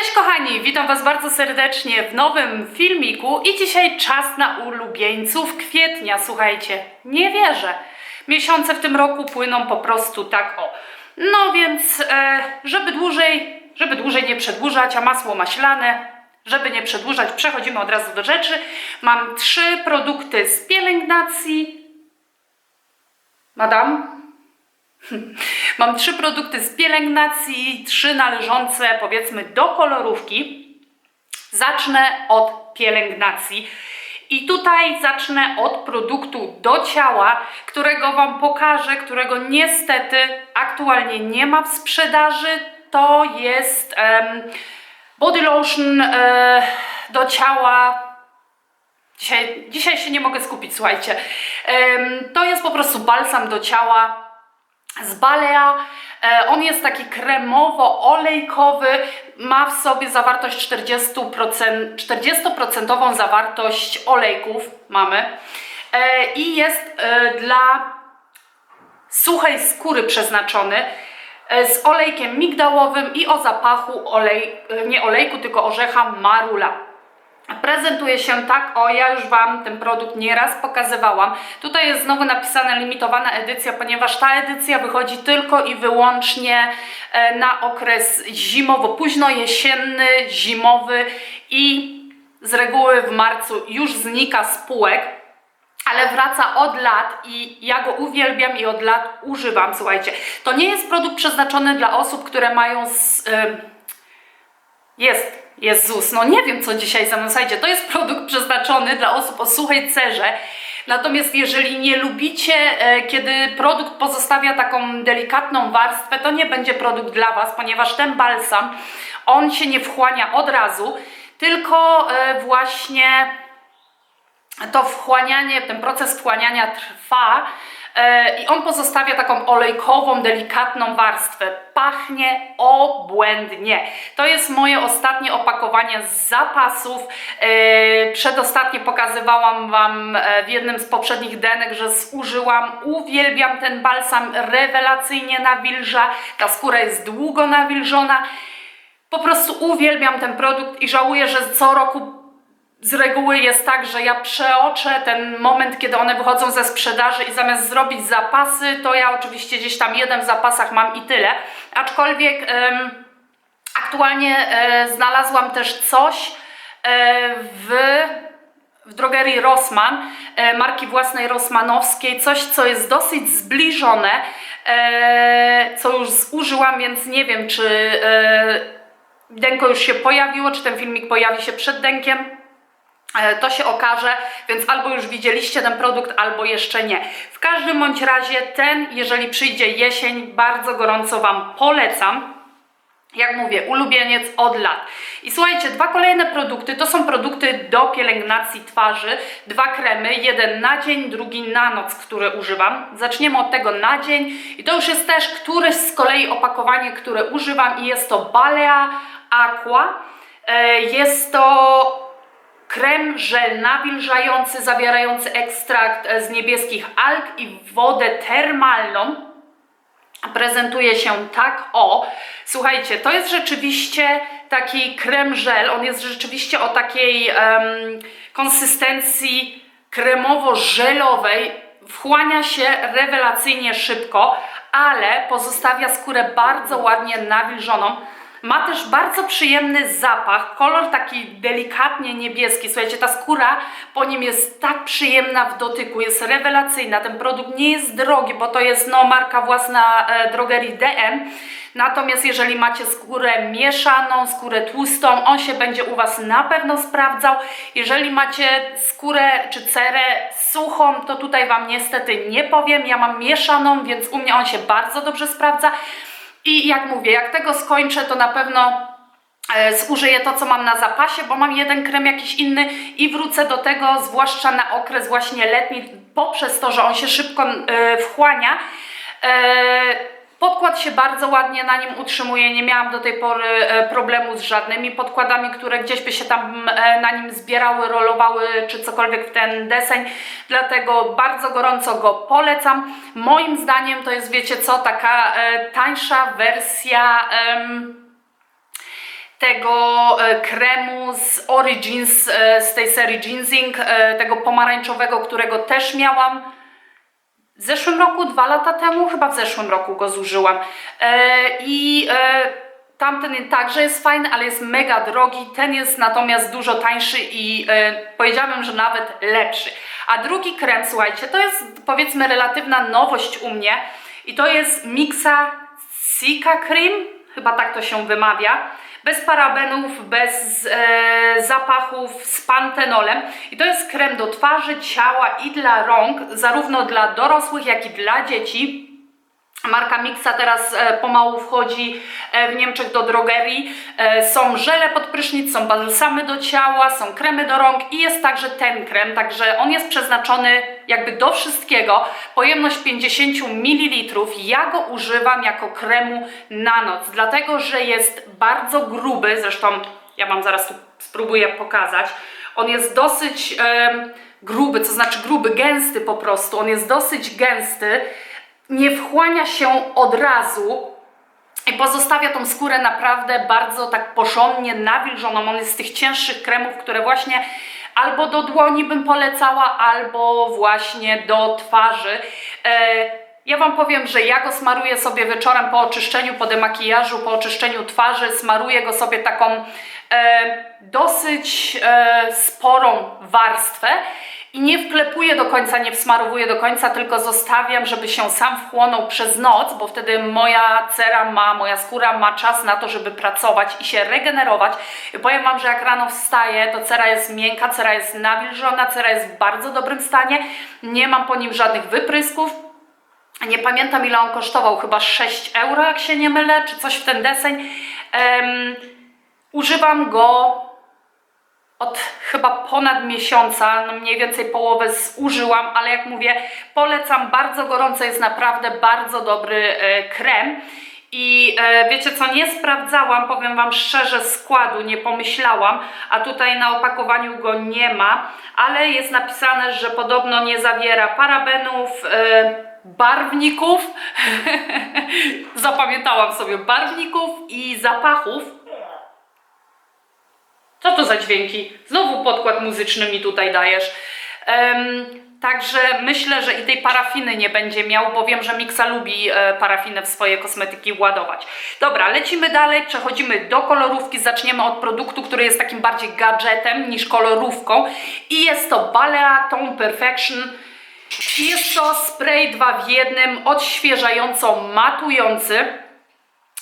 Cześć kochani, witam Was bardzo serdecznie w nowym filmiku i dzisiaj czas na ulubieńców kwietnia. Słuchajcie, nie wierzę. Miesiące w tym roku płyną po prostu tak o. No więc, e, żeby dłużej, żeby dłużej nie przedłużać, a masło maślane, żeby nie przedłużać, przechodzimy od razu do rzeczy. Mam trzy produkty z pielęgnacji. Madam? Mam trzy produkty z pielęgnacji, trzy należące powiedzmy do kolorówki. Zacznę od pielęgnacji. I tutaj zacznę od produktu do ciała, którego Wam pokażę, którego niestety aktualnie nie ma w sprzedaży. To jest em, body lotion e, do ciała Dzisiaj, dzisiaj się nie mogę skupić, słuchajcie. Em, to jest po prostu balsam do ciała z Balea. E, on jest taki kremowo-olejkowy, ma w sobie zawartość 40%, 40% zawartość olejków mamy e, i jest e, dla suchej skóry przeznaczony z olejkiem migdałowym i o zapachu olej, nie olejku, tylko orzecha marula. Prezentuje się tak, o ja już Wam ten produkt nieraz pokazywałam. Tutaj jest znowu napisane limitowana edycja, ponieważ ta edycja wychodzi tylko i wyłącznie e, na okres zimowo, późno jesienny, zimowy i z reguły w marcu już znika z półek ale wraca od lat i ja go uwielbiam i od lat używam. Słuchajcie, to nie jest produkt przeznaczony dla osób, które mają z, ym, jest, Jezus, no nie wiem co dzisiaj za to jest produkt przeznaczony dla osób o suchej cerze. Natomiast jeżeli nie lubicie, e, kiedy produkt pozostawia taką delikatną warstwę, to nie będzie produkt dla Was, ponieważ ten balsam, on się nie wchłania od razu, tylko e, właśnie to wchłanianie, ten proces wchłaniania trwa i on pozostawia taką olejkową, delikatną warstwę. Pachnie obłędnie. To jest moje ostatnie opakowanie z zapasów. E, przedostatnie pokazywałam Wam e, w jednym z poprzednich denek, że zużyłam. Uwielbiam ten balsam, rewelacyjnie nawilża. Ta skóra jest długo nawilżona. Po prostu uwielbiam ten produkt i żałuję, że co roku z reguły jest tak, że ja przeoczę ten moment, kiedy one wychodzą ze sprzedaży i zamiast zrobić zapasy, to ja oczywiście gdzieś tam jeden w zapasach mam i tyle. Aczkolwiek aktualnie e, znalazłam też coś e, w w drogerii Rossmann, e, marki własnej Rossmanowskiej, coś co jest dosyć zbliżone, co już zużyłam, więc nie wiem czy denko już się pojawiło, czy ten filmik pojawi się przed denkiem. E, To się okaże, więc albo już widzieliście ten produkt, albo jeszcze nie. W każdym bądź razie ten, jeżeli przyjdzie jesień, bardzo gorąco Wam polecam. Jak mówię, ulubieniec od lat. I słuchajcie, dwa kolejne produkty to są produkty do pielęgnacji twarzy. Dwa kremy, jeden na dzień, drugi na noc, które używam. Zaczniemy od tego na dzień. I to już jest też któreś z kolei opakowanie, które używam i jest to Balea Aqua. E, Jest to krem żel nawilżający zawierający ekstrakt e, z niebieskich alg i wodę termalną. Prezentuje się tak, o, słuchajcie, to jest rzeczywiście taki krem żel, on jest rzeczywiście o takiej em, konsystencji kremowo-żelowej, wchłania się rewelacyjnie szybko, ale pozostawia skórę bardzo ładnie nawilżoną. Ma też bardzo przyjemny zapach, kolor taki delikatnie niebieski. Słuchajcie, ta skóra po nim jest tak przyjemna w dotyku, jest rewelacyjna. Ten produkt nie jest drogi, bo to jest no, marka własna e, drogerii DM. Natomiast jeżeli macie skórę mieszaną, skórę tłustą, on się będzie u Was na pewno sprawdzał. Jeżeli macie skórę czy cerę suchą, to tutaj Wam niestety nie powiem. Ja mam mieszaną, więc u mnie on się bardzo dobrze sprawdza. I jak mówię, jak tego skończę, to na pewno e, zużyję to, co mam na zapasie, bo mam jeden krem jakiś inny i wrócę do tego, zwłaszcza na okres właśnie letni, poprzez to, że on się szybko e, wchłania. Podkład się bardzo ładnie na nim utrzymuje. Nie miałam do tej pory e, problemu z żadnymi podkładami, które gdzieś by się tam e, na nim zbierały, rolowały czy cokolwiek w ten deseń. Dlatego bardzo gorąco go polecam. Moim zdaniem to jest, wiecie co, taka e, tańsza wersja. tego kremu z Origins, z tej serii Ginseng, tego pomarańczowego, którego też miałam w zeszłym roku, dwa lata temu, chyba w zeszłym roku go zużyłam. E, I e, tamten także jest fajny, ale jest mega drogi. Ten jest natomiast dużo tańszy i e, powiedziałabym, że nawet lepszy. A drugi krem, słuchajcie, to jest powiedzmy relatywna nowość u mnie i to jest Mixa Sika Cream, chyba tak to się wymawia. Bez parabenów, bez e, zapachów, z pantenolem. I to jest krem do twarzy, ciała i dla rąk, zarówno dla dorosłych, jak i dla dzieci. Marka Mixa teraz e, pomału wchodzi e, w Niemczech do drogerii. E, są żele pod prysznic, są balsamy do ciała, są kremy do rąk i jest także ten krem, także on jest przeznaczony jakby do wszystkiego. Pojemność 50 ml. Ja go używam jako kremu na noc, dlatego że jest bardzo gruby, zresztą ja Wam zaraz tu spróbuję pokazać. On jest dosyć gruby, co znaczy gruby, gęsty po prostu. On jest dosyć gęsty nie wchłania się od razu i pozostawia tą skórę naprawdę bardzo tak porządnie nawilżoną. On jest z tych cięższych kremów, które właśnie albo do dłoni bym polecała, albo właśnie do twarzy. E, ja Wam powiem, że ja go smaruję sobie wieczorem po oczyszczeniu, po demakijażu, po oczyszczeniu twarzy. Smaruję go sobie taką e, dosyć e, sporą warstwę i nie wklepuję do końca, nie wsmarowuję do końca, tylko zostawiam, żeby się sam wchłonął przez noc, bo wtedy moja cera ma, moja skóra ma czas na to, żeby pracować i się regenerować. I powiem Wam, że jak rano wstaję, to cera jest miękka, cera jest nawilżona, cera jest w bardzo dobrym stanie, nie mam po nim żadnych wyprysków. Nie pamiętam ile on kosztował, chyba 6 euro, jak się nie mylę, czy coś w ten deseń. Em, używam go od chyba ponad miesiąca, no mniej więcej połowę zużyłam, ale jak mówię, polecam, bardzo gorąco, jest naprawdę bardzo dobry e, krem. I e, wiecie co, nie sprawdzałam, powiem Wam szczerze, składu, nie pomyślałam, a tutaj na opakowaniu go nie ma, ale jest napisane, że podobno nie zawiera parabenów, e, barwników, zapamiętałam sobie, barwników i zapachów. Co to za dźwięki? Znowu podkład muzyczny mi tutaj dajesz. Em, także myślę, że i tej parafiny nie będzie miał, bo wiem, że Mixa lubi e, parafinę w swoje kosmetyki ładować. Dobra, lecimy dalej, przechodzimy do kolorówki. Zaczniemy od produktu, który jest takim bardziej gadżetem niż kolorówką. I jest to Balea Tone Perfection. Jest to spray 2 w jednym, odświeżająco matujący.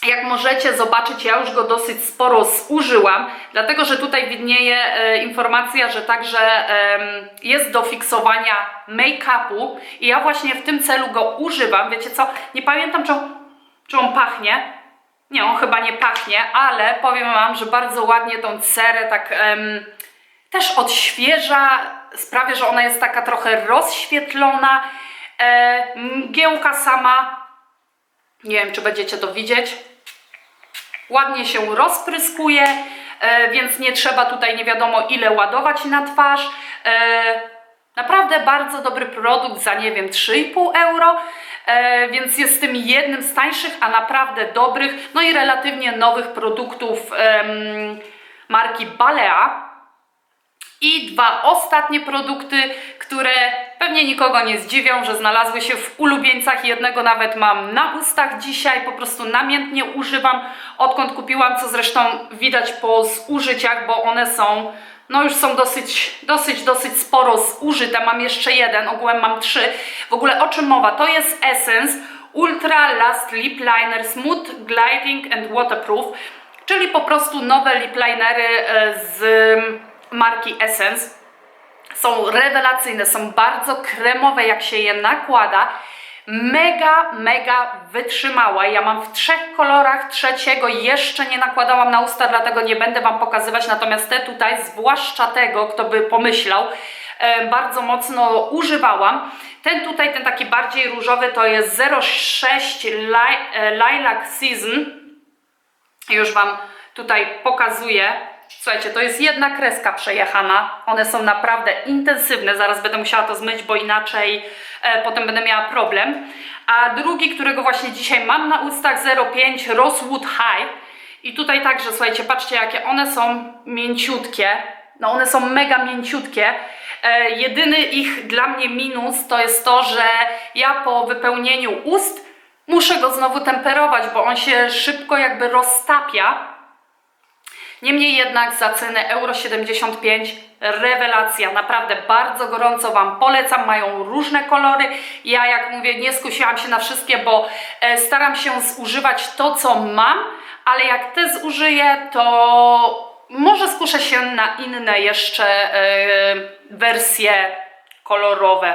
Jak możecie zobaczyć, ja już go dosyć sporo zużyłam, dlatego że tutaj widnieje e, informacja, że także em, jest do fiksowania make-upu i ja właśnie w tym celu go używam. Wiecie co, nie pamiętam czy on, czy on pachnie. Nie, on chyba nie pachnie, ale powiem Wam, że bardzo ładnie tą cerę tak też odświeża, sprawia, że ona jest taka trochę rozświetlona. E, mgiełka sama nie wiem, czy będziecie to widzieć. Ładnie się rozpryskuje, e, więc nie trzeba tutaj nie wiadomo ile ładować na twarz. E, naprawdę bardzo dobry produkt za nie wiem 3,5 euro, e, więc jest tym jednym z tańszych, a naprawdę dobrych, no i relatywnie nowych produktów marki Balea. I dwa ostatnie produkty, które pewnie nikogo nie zdziwią, że znalazły się w ulubieńcach. Jednego nawet mam na ustach dzisiaj, po prostu namiętnie używam, odkąd kupiłam, co zresztą widać po zużyciach, bo one są, no już są dosyć, dosyć, dosyć sporo zużyte. Mam jeszcze jeden, ogółem mam trzy. W ogóle o czym mowa? To jest Essence Ultra Last Lip Liner Smooth Gliding and Waterproof, czyli po prostu nowe lip linery e, z marki Essence. Są rewelacyjne, są bardzo kremowe, jak się je nakłada. Mega, mega wytrzymała. Ja mam w trzech kolorach, trzeciego jeszcze nie nakładałam na usta, dlatego nie będę Wam pokazywać. Natomiast te tutaj, zwłaszcza tego, kto by pomyślał, e, bardzo mocno używałam. Ten tutaj, ten taki bardziej różowy, to jest 06 Li- e, Lilac Season. Już Wam tutaj pokazuję. Słuchajcie, to jest jedna kreska przejechana. One są naprawdę intensywne. Zaraz będę musiała to zmyć, bo inaczej e, potem będę miała problem. A drugi, którego właśnie dzisiaj mam na ustach 05 Rosewood High. I tutaj także, słuchajcie, patrzcie jakie one są mięciutkie. No one są mega mięciutkie. E, jedyny ich dla mnie minus to jest to, że ja po wypełnieniu ust muszę go znowu temperować, bo on się szybko jakby roztapia. Niemniej jednak za cenę euro 75 rewelacja, naprawdę bardzo gorąco Wam polecam, mają różne kolory. Ja jak mówię nie skusiłam się na wszystkie, bo e, staram się zużywać to co mam, ale jak te zużyję to może skuszę się na inne jeszcze e, wersje kolorowe.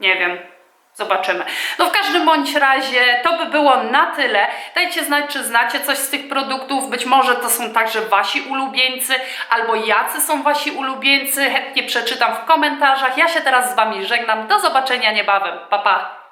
Nie wiem. Zobaczymy. No w każdym bądź razie to by było na tyle. Dajcie znać, czy znacie coś z tych produktów. Być może to są także wasi ulubieńcy, albo jacy są wasi ulubieńcy. Chętnie przeczytam w komentarzach. Ja się teraz z wami żegnam. Do zobaczenia niebawem. Pa pa!